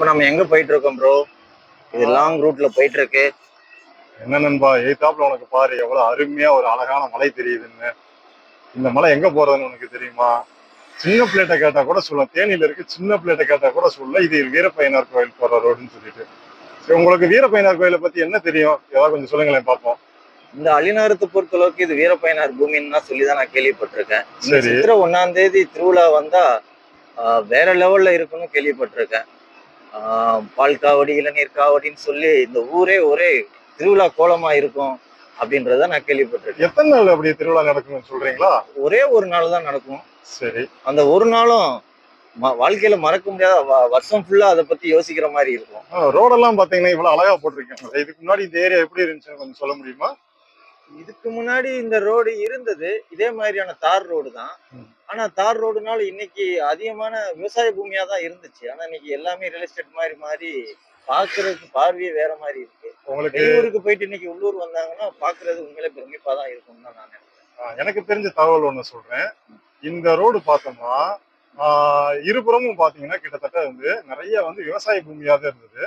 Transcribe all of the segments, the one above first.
இப்போ நம்ம எங்க போயிட்டு இருக்கோம் ப்ரோ இது லாங் ரூட்ல போயிட்டு இருக்கு என்ன நண்பா எய்தாப்புல உனக்கு பாரு எவ்வளவு அருமையா ஒரு அழகான மலை தெரியுதுன்னு. இந்த மலை எங்க போறதுன்னு உனக்கு தெரியுமா? சின்ன பிள்ளைகிட்ட கேட்டா கூட சொல்ல தேனியில இருக்கு சின்ன பிள்ளைகிட்ட கேட்டா கூட சொல்ல. இது வீரப்பையனார் கோயில் போற ரோடுன்னு சொல்லிட்டு. சரி உங்களுக்கு வீரப்பையனார் கோயிலை பத்தி என்ன தெரியும்? ஏதாவது கொஞ்சம் சொல்லுங்களேன் பார்ப்போம். இந்த அலிநகரத்தை பொறுத்தளவுக்கு இது வீரப்பயனார் பூமின்னு தான் சொல்லி தான் நான் கேள்விப்பட்டிருக்கேன். சித்திரை ஒன்னாம் தேதி திருவிழா வந்தா வேற லெவல்ல இருக்குன்னு கேள்விப்பட்டிருக்கேன். பால் காவடி இளநீர் காவடின்னு சொல்லி இந்த ஊரே ஒரே திருவிழா கோலமா இருக்கும் அப்படின்றத நான் கேள்விப்பட்டிருக்கேன். எத்தனை நாள் அப்படி திருவிழா நடக்கும்னு சொல்றீங்களா? ஒரே ஒரு நாள் தான் நடக்கும். சரி. அந்த ஒரு நாளும் வாழ்க்கையில மறக்க முடியாத வருஷம் ஃபுல்லா அதை பத்தி யோசிக்கிற மாதிரி இருக்கும். ரோடெல்லாம் பாத்தீங்கன்னா இவ்வளவு அழகா போட்டிருக்கீங்க. இதுக்கு முன்னாடி இந்த ஏரியா எப்படி இருந்துச்சுன்னு கொஞ்சம் சொல்ல முடியுமா? இதுக்கு முன்னாடி இந்த ரோடு இருந்தது. இதே மாதிரியான தார் ரோடு தான். ஆனா தார் ரோடுனால இன்னைக்கு அதிகமான விவசாய பூமியா தான் இருந்துச்சு. ஆனா இன்னைக்கு எல்லாமே ரியல் எஸ்டேட் மாதிரி மாறி பாக்குறதுக்கு பார்வையே வேற மாதிரி இருக்கு. உங்களுக்கு வெளியூருக்கு போயிட்டு இன்னைக்கு உள்ளூர் வந்தாங்கன்னா பாக்குறது உண்மையிலே பிரமிப்பா தான் இருக்கும் தான் நான் நினைக்கிறேன். எனக்கு தெரிஞ்ச தகவல் ஒண்ணு சொல்றேன். இந்த ரோடு பார்த்தோம்னா இருபுறமும் பாத்தீங்கன்னா கிட்டத்தட்ட வந்து நிறைய வந்து விவசாய பூமியா தான் இருந்தது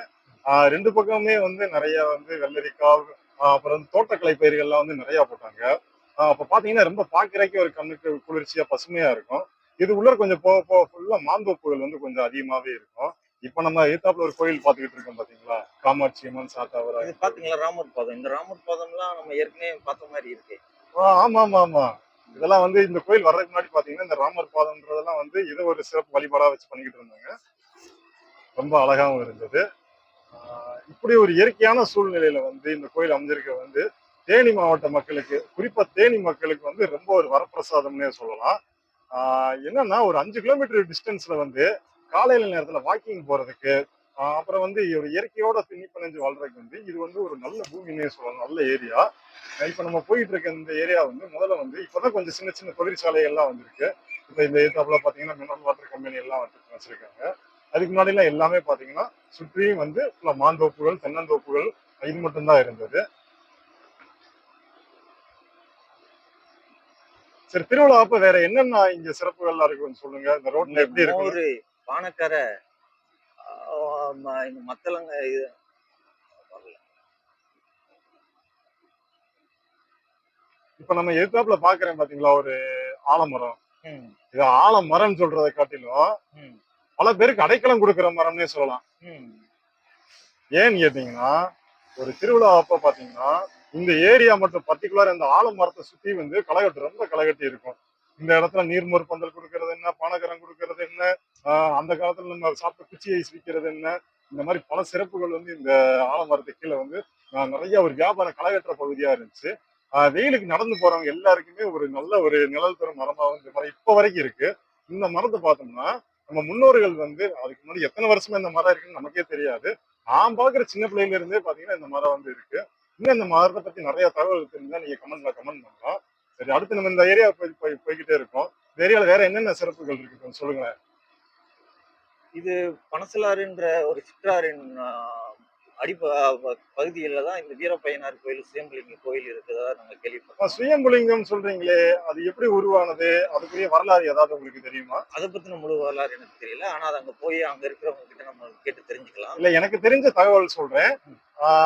ரெண்டு பக்கமுமே வந்து நிறைய வந்து வெள்ளரிக்காய் அப்புறம் தோட்டக்கலை பயிர்கள்லாம் வந்து நிறைய போட்டாங்க. அப்ப பாத்தீங்கன்னா ரொம்ப பாக்குறதுக்கே ஒரு கண்ணுக்கு குளிர்ச்சியா பசுமையா இருக்கும். இது உள்ள கொஞ்சம் போக போக ஃபுல்லா மாந்தோப்புகள் வந்து கொஞ்சம் அதிகமாவே இருக்கும். இப்ப நம்ம எதிர்த்தாப்புல ஒரு கோயில் பாத்துக்கிட்டு இருக்கோம் பாத்தீங்களா? காமாட்சி அம்மன் சாத்தாவரா. இது பாத்தீங்களா ராமர் பாதம்? இந்த ராமர் பாதம்லாம் நம்ம ஏற்கனவே பார்த்த மாதிரி இருக்கு. ஆ, ஆமா ஆமா ஆமா. இதெல்லாம் வந்து இந்த கோயில் வர்றதுக்கு முன்னாடி பாத்தீங்கன்னா இந்த ராமர் பாதம்ன்றதெல்லாம் வந்து இதை ஒரு சிறப்பு வழிபாடா வச்சு பண்ணிக்கிட்டு இருந்தாங்க. ரொம்ப அழகாவும் இருந்தது. இப்படி ஒரு இயற்கையான சூழ்நிலையில வந்து இந்த கோயில் அமைஞ்சிருக்க வந்து தேனி மாவட்ட மக்களுக்கு குறிப்பா தேனி மக்களுக்கு வந்து ரொம்ப ஒரு வரப்பிரசாதம்னே சொல்லலாம். என்னன்னா ஒரு அஞ்சு கிலோமீட்டர் டிஸ்டன்ஸ்ல வந்து காலையில நேரத்துல வாக்கிங் போறதுக்கு அப்புறம் வந்து ஒரு இயற்கையோட பின்னி பிணைஞ்சு வாழ்றதுக்கு வந்து இது வந்து ஒரு நல்ல பூமினே சொல்லலாம் நல்ல ஏரியா இப்ப நம்ம போயிட்டு இருக்க இந்த ஏரியா வந்து முதல்ல வந்து இப்பதான் கொஞ்சம் சின்ன சின்ன தொழிற்சாலை எல்லாம் வந்திருக்கு. இப்ப இந்த ஏத்தாப்புல பாத்தீங்கன்னா மினரல் வாட்டர் கம்பெனி எல்லாம் வந்து வச்சிருக்காங்க. அதுக்கு முன்னாடி எல்லாம் எல்லாமே பாத்தீங்கன்னா சுற்றியும் வந்து full மாந்தோப்புகள் தென்னந்தோப்புகள் இது மட்டும்தான் இருந்தது. சரி திருவிழா அப்ப வேற என்னென்ன இங்க சிறப்புகள்லாம் இருக்குன்னு சொல்லுங்க? இந்த ரோட்ல எப்படி இருக்கு மோரு பானக்கரை மத்தளங்க இது இப்ப நம்ம எதிர்த்தாப்புல பாக்குறேன் பாத்தீங்களா ஒரு ஆலமரம். இது ஆலமரம்னு சொல்றதை காட்டிலும் பல பேருக்கு அடைக்கலம் கொடுக்குற மரம்னே சொல்லலாம். ஏன்னு கேட்டீங்கன்னா ஒரு திருவிழா அப்ப பாத்தீங்கன்னா இந்த ஏரியா மட்டும் பர்டிகுலர் இந்த ஆலமரத்தை சுத்தி வந்து களைகட்டு ரொம்ப களைகட்டி இருக்கும். இந்த இடத்துல நீர்மோர் பந்தல் கொடுக்கறது என்ன? பானகரம் கொடுக்கறது என்ன? அந்த காலத்துல நம்ம சாப்பிட்ட குச்சி ஐஸ் விற்கிறது என்ன? இந்த மாதிரி பல சிறப்புகள் வந்து இந்த ஆலமரத்து கீழே வந்து நிறைய ஒரு வியாபார களைகட்டுற பகுதியா இருந்துச்சு. வெயிலுக்கு நடந்து போறவங்க எல்லாருக்குமே ஒரு நல்ல ஒரு நிழல் தரும் மரமா வந்து மரம் இப்ப வரைக்கும் இருக்கு. இந்த மரத்தை பார்த்தோம்னா நம்ம முன்னோர்கள் வந்து அதுக்கு முன்னாடி எத்தனை வருஷமா இந்த மரம் இருக்குன்னு நமக்கே தெரியாது. நான் பாக்குற சின்ன பிள்ளையில இருந்தே பாத்தீங்கன்னா இந்த மரம் வந்து இருக்கு. இன்னும் இந்த மரத்தை பத்தி நிறைய தகவல் தெரிஞ்சா நீங்க கமெண்ட்ல கமெண்ட் பண்ணலாம். சரி அடுத்து நம்ம இந்த ஏரியா போய் போய் போய்கிட்டே இருக்கோம். இந்த ஏரியால வேற என்னென்ன சிறப்புகள் இருக்கு சொல்லுங்க சொல்லுங்களேன். இது பனசலாறுன்ற ஒரு சிற்றாரின் அடிப்ப பகுதியில தான் இந்த வீரப்பையனார் கோயில் சுயம்பலிங்க கோயில் இருக்கிறதா நாங்க அப்ப கேள்விப்பட்டோம் சுயம்புலிங்கம் சொல்றீங்களே அது எப்படி உருவானது? அதுக்குரிய வரலாறு ஏதாவது உங்களுக்கு தெரியுமா? அதை பத்தின முழு வரலாறு எனக்கு தெரியல. ஆனா அது அங்க போய் அங்க இருக்கிறவங்க கிட்ட நம்ம கேட்டு தெரிஞ்சுக்கலாம். இல்ல எனக்கு தெரிஞ்ச தகவல் சொல்றேன்.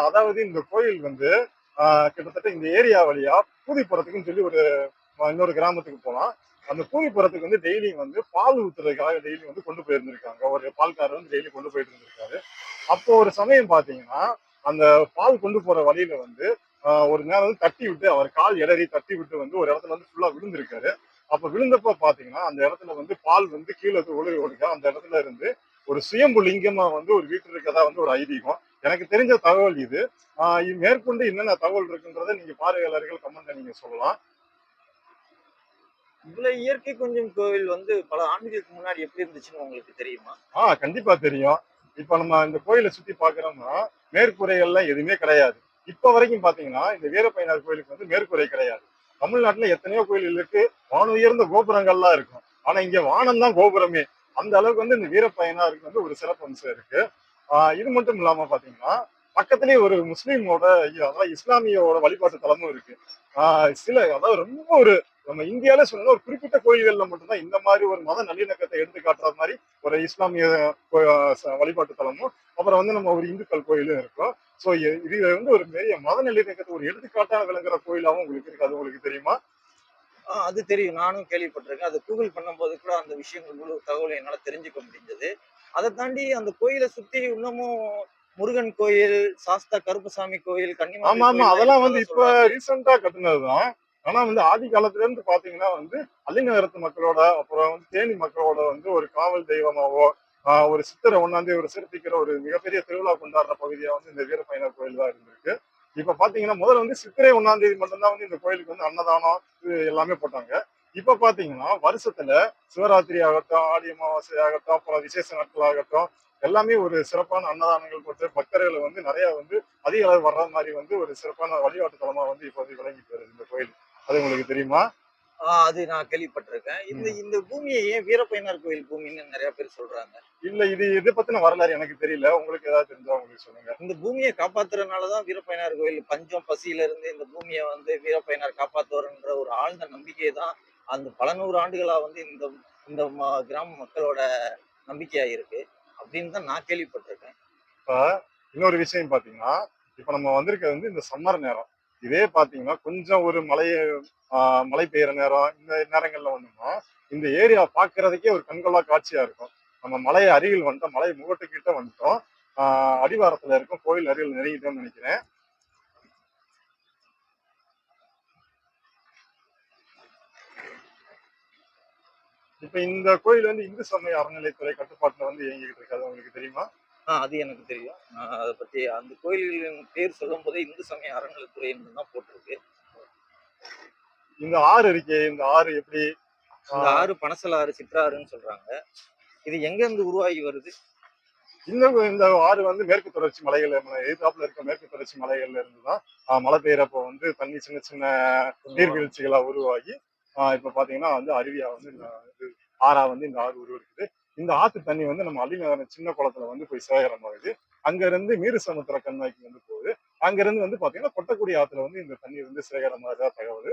அதாவது இந்த கோயில் வந்து கிட்டத்தட்ட இந்த ஏரியா வழியா பூதிப்புறத்துக்குன்னு சொல்லி ஒரு இன்னொரு கிராமத்துக்கு போலாம். அந்த பூதிப்புறத்துக்கு வந்து டெய்லி வந்து பால் ஊத்துறதுக்காக டெய்லி வந்து கொண்டு போயிருந்திருக்காங்க. ஒரு பால்காரர் வந்து டெய்லி கொண்டு போயிட்டு இருந்திருக்காரு அப்போ ஒரு சமயம் பாத்தீங்கன்னா அந்த பால் கொண்டு போற வழியில வந்து ஆஹ் ஒரு நேரம் வந்து தட்டி விட்டு அவர் கால் இடறி தட்டி விட்டு வந்து ஒரு இடத்துல வந்து ஃபுல்லா விழுந்திருக்காரு. அப்ப விழுந்தப்ப பாத்தீங்கன்னா அந்த இடத்துல வந்து பால் வந்து கீழே ஒழுகி ஒழுக அந்த இடத்துல இருந்து ஒரு சுயம்பு லிங்கமா வந்து ஒரு வீட்டு இருக்கதா வந்து ஒரு ஐதீகம். எனக்கு தெரிஞ்ச தகவல் இது. ஆஹ் மேற்கொண்டு என்னென்ன தகவல் இருக்குன்றதை நீங்க பார்வையாளர்கள் கமெண்ட்ல நீங்க சொல்லலாம். இவ்வளவு இயற்கை கொஞ்சம் கோவில் வந்து பல ஆண்டுகளுக்கு முன்னாடி எப்படி இருந்துச்சுன்னு உங்களுக்கு தெரியுமா? ஆ கண்டிப்பா தெரியும். இப்ப நம்ம இந்த கோயிலை சுத்தி பாக்குறோம்னா மேற்கூரைகள்லாம் எதுவுமே கிடையாது. இப்ப வரைக்கும் பாத்தீங்கன்னா இந்த வீரப்பையனார் கோயிலுக்கு வந்து மேற்கூரை கிடையாது. தமிழ்நாட்டுல எத்தனையோ கோயில் இருக்கு. வான உயர்ந்த கோபுரங்கள்லாம் இருக்கும். ஆனா இங்க வானம் தான் கோபுரமே. அந்த அளவுக்கு வந்து இந்த வீரப்பையனாருக்கு வந்து ஒரு சிறப்பு அம்சம் இருக்கு. இது மட்டும் இல்லாம பாத்தீங்கன்னா பக்கத்துலேயே ஒரு முஸ்லீமோட அதாவது இஸ்லாமியோட வழிபாட்டு தலமும் இருக்கு. ஆஹ் சில அதாவது ரொம்ப ஒரு நம்ம இந்தியாவில சொன்னா ஒரு குறிப்பிட்ட கோயில்கள்ல மட்டும்தான் இந்த மாதிரி ஒரு மத நல்லிணக்கத்தை எடுத்து காட்டுற மாதிரி ஒரு இஸ்லாமிய வழிபாட்டு தலமும் அப்புறம் வந்து நம்ம ஒரு இந்துக்கள் கோயிலும் இருக்கும். ஸோ இது வந்து ஒரு பெரிய மத நல்லிணக்கத்தை ஒரு எடுத்துக்காட்டாக விளங்குற கோயிலாகவும் உங்களுக்கு இருக்கு. அது உங்களுக்கு தெரியுமா? அது தெரியும். நானும் கேள்விப்பட்டிருக்கேன். அது கூகுள் பண்ணும்போது கூட அந்த விஷயங்கள் முழு தகவல் என்னால தெரிஞ்சுக்க முடிஞ்சது. அதை தாண்டி அந்த கோயிலை சுத்தி இன்னமும் முருகன் கோயில் சாஸ்தா கருப்பசாமி கோயில் கன்னிமாரி ஆமா ஆமா. கோயில் அதெல்லாம் வந்து இப்ப. ரீசெண்டா கட்டுனதுதான். ஆனா வந்து ஆதி காலத்துல இருந்து பாத்தீங்கன்னா வந்து அள்ளிநகரத்து மக்களோட அப்புறம் வந்து தேனி மக்களோட வந்து ஒரு காவல் தெய்வமாவோ ஒரு சித்திரை ஒன்னாந்தே ஒரு சிறப்பிக்கிற ஒரு மிகப்பெரிய திருவிழா கொண்டாடுற பகுதியா வந்து இந்த வீரப்பயனர் கோயில் தான் இருந்திருக்கு. இப்ப பாத்தீங்கன்னா முதல்ல வந்து சித்திரை ஒன்னாம் தேதி மட்டும்தான் வந்து இந்த கோயிலுக்கு வந்து அன்னதானம் இது எல்லாமே போட்டாங்க. இப்ப பாத்தீங்கன்னா வருஷத்துல சிவராத்திரி ஆகட்டும் ஆடி அமாவாசை ஆகட்டும் அப்புறம் விசேஷ நாட்கள் ஆகட்டும் எல்லாமே ஒரு சிறப்பான அன்னதானங்கள் போட்டு பக்தர்களை வந்து நிறைய வந்து அதிக அளவு வர்ற மாதிரி வந்து ஒரு சிறப்பான வழிபாட்டு தலமா வந்து இப்போ வந்து விளங்கிட்டு வருது இந்த கோயில். அது உங்களுக்கு தெரியுமா? அது நான் கேள்விப்பட்டிருக்கேன். இந்த இந்த பூமியை ஏன் வீரப்பயனர் கோயில் பூமின்னு நிறைய பேர் சொல்றாங்க. இல்ல இது இதை பத்தின வரலாறு எனக்கு தெரியல. உங்களுக்கு ஏதாவது தெரிஞ்சா உங்களுக்கு சொல்லுங்க. இந்த பூமியை காப்பாத்துறதுனாலதான் வீரப்பயனார் கோயில் பஞ்சம் பசியில இருந்து இந்த பூமியை வந்து வீரப்பயனார் காப்பாத்துவார்ன்ற ஒரு ஆழ்ந்த நம்பிக்கை தான் அந்த பல நூறு ஆண்டுகளா வந்து இந்த இந்த கிராம மக்களோட நம்பிக்கையா இருக்கு அப்படின்னு தான் நான் கேள்விப்பட்டிருக்கேன். இப்ப இன்னொரு விஷயம் பாத்தீங்கன்னா இப்ப நம்ம வந்திருக்கிறது வந்து இந்த சம்மர் நேரம். இதே பாத்தீங்கன்னா கொஞ்சம் ஒரு மழை ஆஹ் மழை பெய்யுற நேரம் இந்த நேரங்கள்ல வந்தோம்னா இந்த ஏரியா பாக்குறதுக்கே ஒரு கண்கொள்ளா காட்சியா இருக்கும். நம்ம மலை அருகில் வந்துட்டோம் மலை முகட்டுக்கிட்ட வந்துட்டோம். ஆஹ் அடிவாரத்துல இருக்கும் கோயில் அருகில் நெருங்கிட்டோம்னு நினைக்கிறேன். இப்ப இந்த கோயில் வந்து இந்து சமய அறநிலைத்துறை கட்டுப்பாட்டுல வந்து இயங்கிட்டு இருக்காது உங்களுக்கு தெரியுமா? அது எனக்கு தெரியும். அதை பத்தி அந்த கோயிலின் பேர் சொல்லும் போதே இந்து சமய அறநிலைத்துறை என்று தான் போட்டிருக்கு. இந்த ஆறு இருக்கே இந்த ஆறு எப்படி? இந்த ஆறு பனசலாறு சிற்றாறுன்னு சொல்றாங்க. இது எங்க இருந்து உருவாகி வருது? இந்த இந்த ஆறு வந்து மேற்கு தொடர்ச்சி மலைகள் எதிர்த்தாப்புல இருக்க மேற்கு தொடர்ச்சி மலைகள்ல இருந்து தான் மழை பெய்யறப்ப வந்து தண்ணி சின்ன சின்ன நீர்வீழ்ச்சிகளா உருவாகி இப்ப பாத்தீங்கன்னா வந்து அருவியா வந்து இந்த ஆறா வந்து இந்த ஆறு உருவெடுக்குது. இந்த ஆத்து தண்ணி வந்து நம்ம அள்ளிநகரம் சின்ன குளத்துல வந்து போய் சேகரமாகுது அங்க இருந்து மீறு சமுத்திர கண்மாய்க்கு வந்து போகுது. அங்க இருந்து வந்து பாத்தீங்கன்னா கொட்டக்குடி ஆத்துல வந்து இந்த தண்ணி வந்து சேகரமாகறதா தகவல்.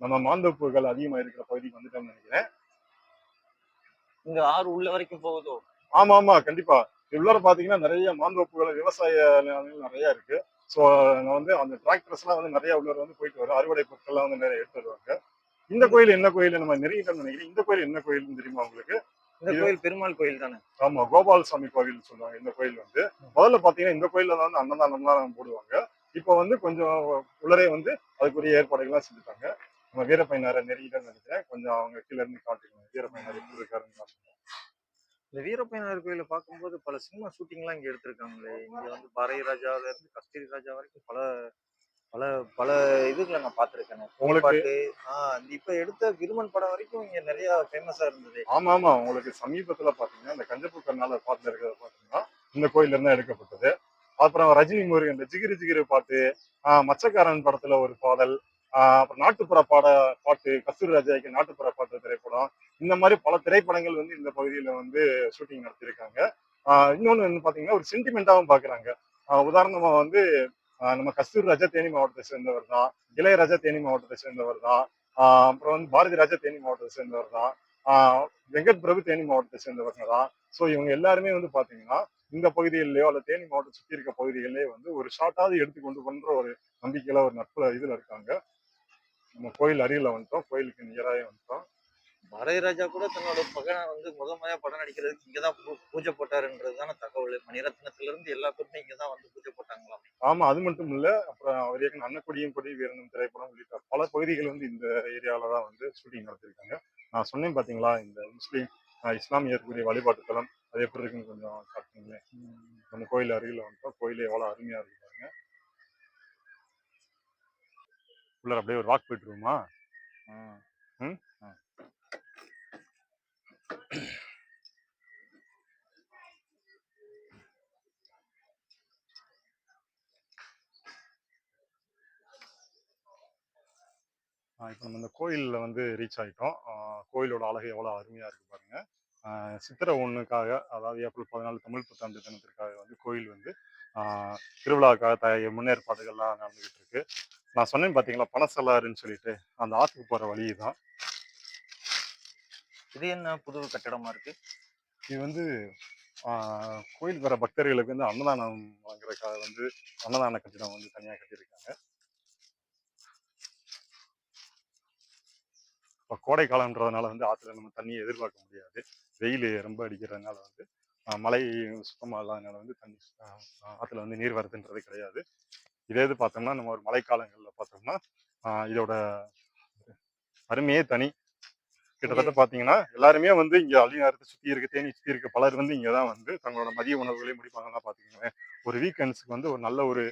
நம்ம மாந்தோப்புகள் அதிகமா இருக்கிற பகுதிக்கு வந்துட்டோம்னு நினைக்கிறேன். இங்க ஆறு உள்ள வரைக்கும் போகுதோ? ஆமா ஆமா கண்டிப்பா. உள்ளார பாத்தீங்கன்னா நிறைய மாந்தோப்புகள் விவசாய நிலங்கள் நிறைய இருக்கு. ஸோ வந்து அந்த டிராக்டர்ஸ் எல்லாம் வந்து நிறைய உள்ளார வந்து போயிட்டு வரும். அறுவடை பொருட்கள்லாம் வந்து நிறைய எடுத்து வருவாங்க. இந்த கோயில் என்ன கோயில் நம்ம நெருங்கிட்டோம்னு நினைக்கிறேன். இந்த கோயில் என்ன கோயில்னு தெரியுமா உங்களுக்கு? இந்த கோயில் பெருமாள் கோயில் தானே? ஆமா கோபால சாமி கோவில் சொல்லுவாங்க இந்த கோயில் வந்து. முதல்ல பாத்தீங்கன்னா இந்த கோயில்ல தான் வந்து அன்னதானம்லாம் போடுவாங்க. இப்போ வந்து கொஞ்சம் உள்ளரே வந்து அதுக்குரிய ஏற்பாடுகள்லாம் செஞ்சுட்டாங்க. நம்ம வீரப்பையனாரை நெருங்கிட்டோம்னு நினைக்கிறேன். கொஞ்சம் அவங்க கீழ இருந்து காட்டுங்க. வீரப்பையனார் எப்படி இருக்காருன்னு காட்டுங்க. இந்த வீரப்பயனார் கோயிலை பார்க்கும்போது பல சினிமா ஷூட்டிங்லாம் இங்க எடுத்திருக்காங்களே. இங்க வந்து பாரதி ராஜாவில இருந்து கஸ்தூரி ராஜா வரைக்கும் பல பல பல இதுகளை நான் பார்த்திருக்கேன். உங்களுக்கு? இப்ப எடுத்த விருமன் படம் வரைக்கும் இங்க நிறைய ஃபேமஸா இருந்தது. ஆமா ஆமா உங்களுக்கு சமீபத்துல பாத்தீங்கன்னா இந்த கஞ்சப்பு கண்ணால பாட்டுல இருக்கிறத பாத்தீங்கன்னா இந்த கோயில்ல இருந்து எடுக்கப்பட்டது. அப்புறம் ரஜினி முருகன் இந்த ஜிகிரு ஜிகிரு பாட்டு மச்சக்காரன் படத்துல ஒரு பாடல் அப்புறம் நாட்டுப்புற பாட பாட்டு கஸ்தூரி ராஜாக்கு நாட்டுப்புற பாட்டு திரைப்படம் இந்த மாதிரி பல திரைப்படங்கள் வந்து இந்த பகுதியில வந்து ஷூட்டிங் நடத்தியிருக்காங்க. ஆஹ் இன்னொன்னு வந்து பாத்தீங்கன்னா ஒரு சென்டிமெண்டாவும் பாக்குறாங்க. ஆஹ் உதாரணமா வந்து நம்ம கஸ்தூர் ராஜா தேனி மாவட்டத்தை சேர்ந்தவர் தான் இளையராஜா தேனி மாவட்டத்தை சேர்ந்தவர் தான் அப்புறம் வந்து பாரதி ராஜா தேனி மாவட்டத்தை சேர்ந்தவர் தான் ஆஹ் வெங்கட் பிரபு தேனி மாவட்டத்தை சேர்ந்தவங்க தான். ஸோ இவங்க எல்லாருமே வந்து பாத்தீங்கன்னா இந்த பகுதிகளிலேயோ அல்ல தேனி மாவட்டம் சுற்றி இருக்க பகுதிகளிலே வந்து ஒரு ஷார்ட்டாவது எடுத்து கொண்டு பண்ற ஒரு நம்பிக்கையில ஒரு நட்புல இதுல இருக்காங்க. நம்ம கோயில் அருகில வந்துட்டோம் கோயிலுக்கு நியராகவே வந்துட்டோம். பாரதிராஜா கூட தன்னோட மகனை வந்து முத முறையா படம் நடிக்கிறதுக்கு இங்கதான் பூ- பூஜை போட்டாருன்றதுதான தகவல். மணிரத்னத்துல இருந்து எல்லா பேருமே இங்கதான் வந்து பூஜை போட்டாங்களாம் ஆமா அது மட்டும் இல்ல அப்புறம் அவர் இயக்கம் அன்னக்குடியும் கொடி வீரனும் திரைப்படம் உள்ளிட்ட பல பகுதிகள் வந்து இந்த ஏரியாவில தான் வந்து ஷூட்டிங் நடத்திருக்காங்க. நான் சொன்னேன் பாத்தீங்களா இந்த முஸ்லீம் ஆஹ் இஸ்லாமியருக்குரிய வழிபாட்டு தலம் அது எப்படி இருக்குன்னு கொஞ்சம் காட்டுங்களேன். நம்ம கோயில் அருகில் வந்துட்டோம். கோயில் எவ்வளோ அருமையா இருக்கு பாருங்க. உள்ளார அப்படியே ஒரு ராக் போயிட்டுருமா ம்? இப்போ நம்ம இந்த கோயிலில் வந்து ரீச் ஆகிட்டோம் கோயிலோட அழகு எவ்வளோ அருமையாக இருக்கு பாருங்க. ஆஹ் சித்திரை ஒன்றுக்காக அதாவது ஏப்ரல் பதினாலு தமிழ் புத்தாண்டு தினத்திற்காக வந்து கோயில் வந்து திருவிழாவுக்காக த முன்னேற்பாடுகள்லாம் நடந்துகிட்டு இருக்கு. நான் சொன்னேன் பாத்தீங்களா பனசலாறுன்னு சொல்லிட்டு அந்த ஆத்துக்கு போற வழி தான் இது என்ன புது கட்டடமா இருக்கு? இது வந்து ஆஹ், கோயில் வர பக்தர்களுக்கு வந்து அன்னதானம் வாங்குறதுக்காக வந்து அன்னதான கட்டிடம் வந்து தனியாக கட்டியிருக்காங்க. இப்போ கோடை காலம்ன்றதுனால வந்து ஆற்றுல நம்ம தண்ணியை எதிர்பார்க்க முடியாது. வெயில் ரொம்ப அடிக்கிறதுனால வந்து மழை சுத்தமாக இல்லாதனால வந்து தண்ணி ஆற்றுல வந்து நீர் வரதுன்றது கிடையாது. இதே இது பார்த்தோம்னா நம்ம ஒரு மழைக்காலங்களில் பார்த்தோம்னா இதோட அருமையே தனி. கிட்டத்தட்ட பாத்தீங்கன்னா எல்லாருமே வந்து இங்க அள்ளியாரத்தை சுத்தி இருக்க தேனி சுத்தி இருக்க. பலர் வந்து இங்க தான் வந்து தங்களோட மதிய உணவுகளை முடிப்பாங்கன்னா பாத்தீங்களேன் ஒரு வீக்கெண்ட்ஸ்க்கு வந்து ஒரு நல்ல ஒரு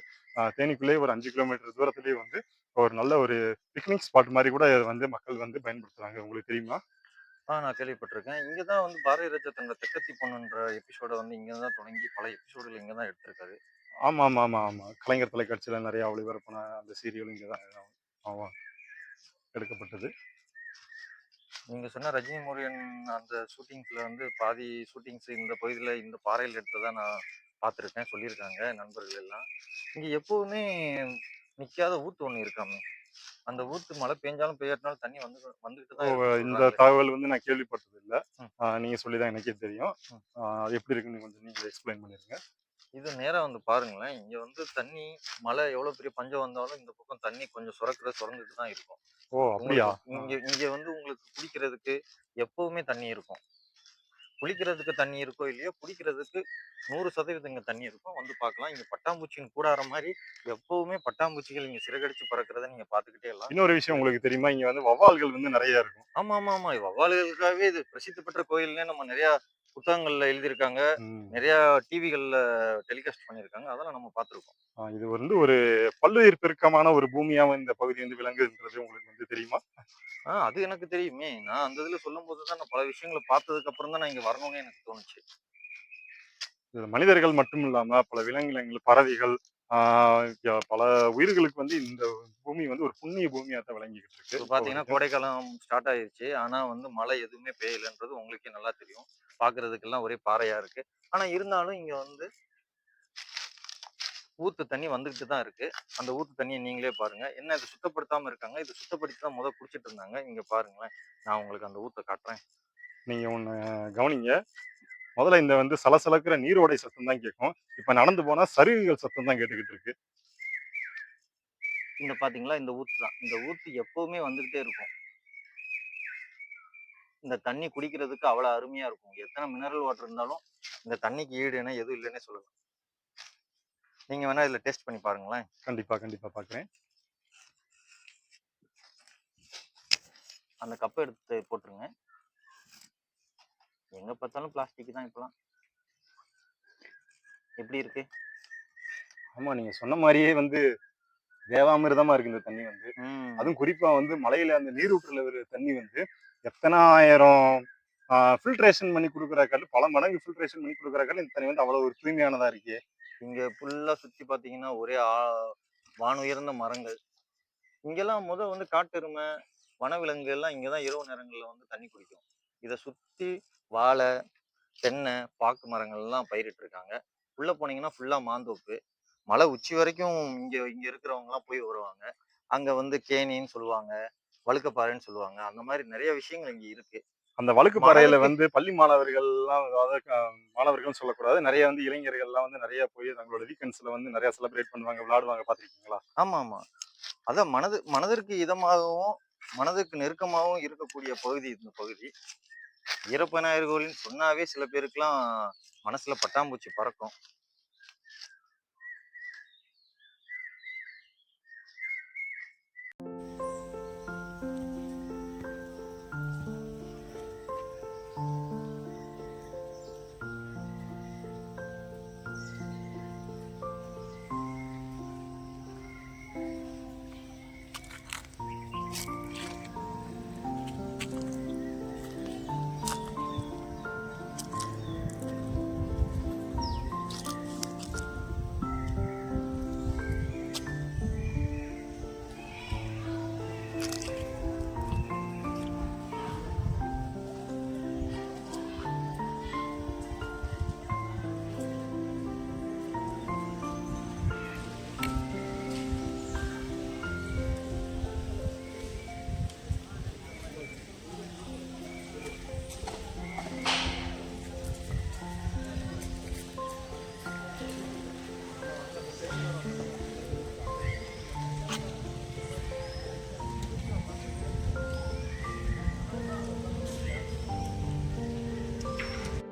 தேனிக்குள்ளேயே ஒரு அஞ்சு கிலோமீட்டர் தூரத்திலேயே வந்து ஒரு நல்ல ஒரு பிக்னிக் ஸ்பாட் மாதிரி கூட வந்து மக்கள் வந்து பயன்படுத்துறாங்க. உங்களுக்கு தெரியுமா? ஆ நான் கேள்விப்பட்டிருக்கேன். இங்க தான் வந்து பாரதி ராஜா தன்னோட தெக்கத்தி பொண்ணுன்ற எபிசோட வந்து இங்க தான் தொடங்கி பல எபிசோடுகள் இங்க தான் எடுத்திருக்காரு. ஆமா ஆமா ஆமா ஆமா கலைஞர் தொலைக்காட்சியில நிறைய ஒளிபரப்பான அந்த சீரியல் இங்க தான் ஆமா எடுக்கப்பட்டது. நீங்க சொன்ன ரஜினி முருகன் அந்த ஷூட்டிங்ஸ்ல வந்து பாதி ஷூட்டிங்ஸ் இந்த பகுதியில இந்த பாறையில் எடுத்ததா நான் பார்த்துருக்கேன் சொல்லியிருக்காங்க நண்பர்கள் எல்லாம். இங்க எப்பவுமே நிக்காத ஊத்து ஒண்ணு இருக்காமே. அந்த ஊத்து மழை பெஞ்சாலும் பெய்யாட்டினாலும் தண்ணி வந்து வந்துகிட்டு தான் இந்த. தகவல் வந்து நான் கேள்விப்பட்டது இல்ல நீங்க சொல்லிதான் எனக்கே தெரியும். அது எப்படி இருக்குன்னு கொஞ்சம் நீங்க எக்ஸ்பிளைன் பண்ணிருங்க. இது நேரா வந்து பாருங்களேன். இங்க வந்து தண்ணி மழை எவ்வளவு பெரிய பஞ்சம் வந்தாலும் இந்த பக்கம் தண்ணி கொஞ்சம் சுரக்கிற சுரந்துட்டு தான் இருக்கும். ஓ! அப்படியா? இங்க இங்க வந்து உங்களுக்கு குடிக்கிறதுக்கு எப்பவுமே தண்ணி இருக்கும். குளிக்கிறதுக்கு தண்ணி இருக்கோ இல்லையோ குடிக்கிறதுக்கு நூறு சதவீதம் இங்க தண்ணி இருக்கும். வந்து பார்க்கலாம். இங்க பட்டாம்பூச்சியின் கூடார மாதிரி எப்பவுமே பட்டாம்பூச்சிகள் இங்க சிறகடிச்சு பறக்கிறத நீங்க பாத்துக்கிட்டே எல்லாம் இன்னொரு விஷயம் உங்களுக்கு தெரியுமா? இங்க வந்து வவ்வால்கள் வந்து நிறைய இருக்கும். ஆமா ஆமா ஆமா வவ்வால்களுக்காகவே இது பிரசித்தி பெற்ற கோயில்னே நம்ம நிறைய புத்தகங்கள்ல எழுதியிருக்காங்க. நிறைய டிவிகள்ல டெலிகாஸ்ட் பண்ணியிருக்காங்க. அதெல்லாம் நம்ம பார்த்திருக்கோம். ஆஹ் இது வந்து ஒரு பல்லுயிர் பெருக்கமான ஒரு பூமியாவும் இந்த பகுதி வந்து விளங்குதுன்றது உங்களுக்கு வந்து தெரியுமா? ஆ அது எனக்கு தெரியுமே. நான் அந்த இதுல சொல்லும் போது தான் நான் பல விஷயங்களை பார்த்ததுக்கு அப்புறம் தான் நான் இங்க வரணும்னு எனக்கு தோணுச்சு. மனிதர்கள் மட்டும் இல்லாம பல விலங்கினங்கள் பறவைகள் ஆஹ் பல உயிர்களுக்கு வந்து இந்த பூமி வந்து ஒரு புண்ணிய பூமியா தான் விளங்கிக்கிட்டு இருக்கு இப்போ பாத்தீங்கன்னா கோடைக்காலம் ஸ்டார்ட் ஆயிருச்சு. ஆனா வந்து மழை எதுவுமே பெய்யலன்றது உங்களுக்கே நல்லா தெரியும். பாக்குறதுக்கெல்லாம் ஒரே பாறையா இருக்கு. ஆனா இருந்தாலும் இங்க வந்து ஊத்து தண்ணி வந்துகிட்டு தான் இருக்கு. அந்த ஊத்து தண்ணியை நீங்களே பாருங்க. என்ன இது சுத்தப்படுத்தாம இருக்காங்க? இது சுத்தப்படுத்தி தான் முத குடிச்சிட்டு இருந்தாங்க. இங்க பாருங்களேன். நான் உங்களுக்கு அந்த ஊத்தை காட்டுறேன். நீங்க ஒண்ணு கவனிங்க. முதல்ல இந்த வந்து சலசலக்கிற நீரோடை சத்தம் தான் கேட்கும். இப்ப நடந்து போனா சருகுகள் சத்தம் தான் கேட்டுக்கிட்டு இருக்கு. இந்த பாத்தீங்களா இந்த ஊத்து தான். இந்த ஊத்து எப்பவுமே வந்துகிட்டே இருக்கும். இந்த தண்ணி குடிக்கிறதுக்கு அவ்வளவு அருமையா இருக்கும். எத்தனை மினரல் வாட்டர் இருந்தாலும் இந்த தண்ணிக்கு ஈடு என்ன எதுவும் இல்லைன்னே சொல்லலாம். நீங்க வேணா இதுல டெஸ்ட் பண்ணி பாருங்களேன். கண்டிப்பா கண்டிப்பா பாக்குறேன். அந்த கப்பை எடுத்து போட்டுருங்க. எங்க பார்த்தாலும் பிளாஸ்டிக் தான் இப்பலாம். எப்படி இருக்கு? ஆமா நீங்க சொன்ன மாதிரியே வந்து தேவாமிர்தமா இருக்கு இந்த தண்ணி வந்து. அதுவும் குறிப்பா வந்து மலையில அந்த நீரூற்றுல வர தண்ணி வந்து எத்தனாயிரம் ஃபில்ட்ரேஷன் பண்ணி கொடுக்குற காட்டிலும் பல மடங்கு ஃபில்ட்ரேஷன் பண்ணி கொடுக்குற காட்டிலும் இந்த தண்ணி வந்து அவ்வளவு ஒரு தூய்மையானதா இருக்கு. இங்க ஃபுல்லா சுத்தி பாத்தீங்கன்னா ஒரே ஆ- வானுயர்ந்த மரங்கள். இங்கெல்லாம் முத வந்து காட்டெருமை வனவிலங்கு எல்லாம் இங்கதான் இரவு நேரங்கள்ல வந்து தண்ணி குடிக்கும். இதை சுத்தி வாழை தென்னை பாக்கு மரங்கள் எல்லாம் பயிரிட்டு இருக்காங்க உள்ள போனீங்கன்னா ஃபுல்லா மாந்தோப்பு. மலை உச்சி வரைக்கும் இங்க இங்க இருக்கிறவங்க எல்லாம் போய் வருவாங்க. அங்க வந்து கேணின்னு சொல்லுவாங்க வழுக்கப்பாறைன்னு சொல்லுவாங்க. அந்த மாதிரி நிறைய விஷயங்கள் இங்க இருக்கு. அந்த வழுக்கு பாறையில வந்து பள்ளி மாணவர்கள் எல்லாம் அதாவது க- மாணவர்கள் சொல்லக்கூடாது. நிறைய வந்து இளைஞர்கள் எல்லாம் வந்து நிறைய போய் தங்களோட வீக்கெண்ட்ஸ்ல வந்து நிறைய செலிப்ரேட் பண்ணுவாங்க விளையாடுவாங்க. பாத்திருக்கீங்களா ஆமா ஆமா அதான் மனது மனதிற்கு இதமாகவும் மனதுக்கு நெருக்கமாகவும் இருக்கக்கூடிய பகுதி இந்த பகுதி. ஈரப்பநாயகர் கோயில்னு சொன்னாவே சில பேருக்குலாம் மனசுல பட்டாம்பூச்சி பறக்கும்.